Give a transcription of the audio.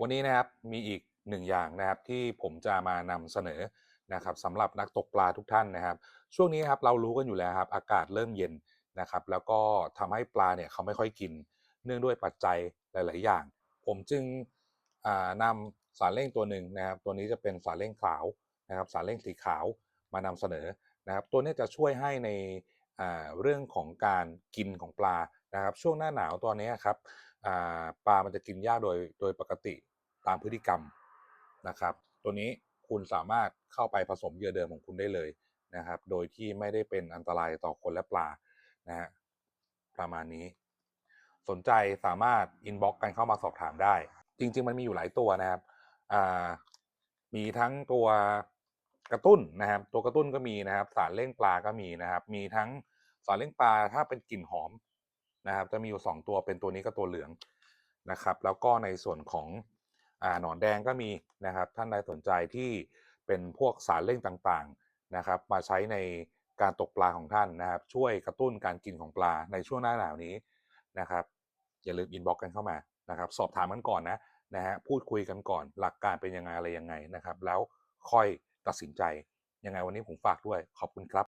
วันนี้นะครับมีอีกหนึ่งอย่างนะครับที่ผมจะมานำเสนอนะครับสำหรับนักตกปลาทุกท่านนะครับ ช่วงนี้ครับเรารู้กันอยู่แล้วครับอากาศเริ่มเย็นนะครับ แล้วก็ทำให้ปลาเนี่ยเขาไม่ค่อยกิน เนื่องด้วยปัจจัยหลาย ๆ อย่าง ผมจึงอ่านำสารเร่งตัวหนึ่งนะครับ ตัวนี้จะเป็นสารเร่งขาวนะครับ สารเร่งสีขาวมานำเสนอนะครับ ตัวนี้จะช่วยให้ในอ่าเรื่องของการกินของปลานะครับ ช่วงหน้าหนาวตอนนี้ครับ ปลามันจะกินยากโดยโดยปกติตามพฤติกรรมนะครับ ตัวนี้คุณสามารถเข้าไปผสมเหยื่อเดิมของคุณได้เลยนะครับ โดยที่ไม่ได้เป็นอันตรายต่อคนและปลานะฮะประมาณนี้ สนใจสามารถอินบ็อกกันเข้ามาสอบถามได้ จริง ๆ มันมีอยู่หลายตัวนะครับมีทั้งตัวกระตุ้นนะครับ ตัวกระตุ้นก็มีนะครับ สารเร่งปลาก็มีนะครับ มีทั้งสารเร่งปลาถ้าเป็นกลิ่นหอม นะครับจะมีอยู่สองตัวเป็นตัวนี้กับตัวเหลืองนะครับแล้วก็ในส่วนของอ่าหนอนแดงก็มีนะครับท่านใดสนใจที่เป็นพวกสารเร่งต่างๆนะครับมาใช้ในการตกปลาของท่านนะครับ ช่วยกระตุ้นการกินของปลาในช่วงหน้าหนาวนี้นะครับอย่าลืมอินบ็อกกันเข้ามานะครับสอบถามกันก่อนนะนะฮะพูดคุยกันก่อนหลักการเป็นยังไงอะไรยังไงนะครับ แล้วค่อยตัดสินใจยังไงวันนี้ผมฝากด้วยขอบคุณครับ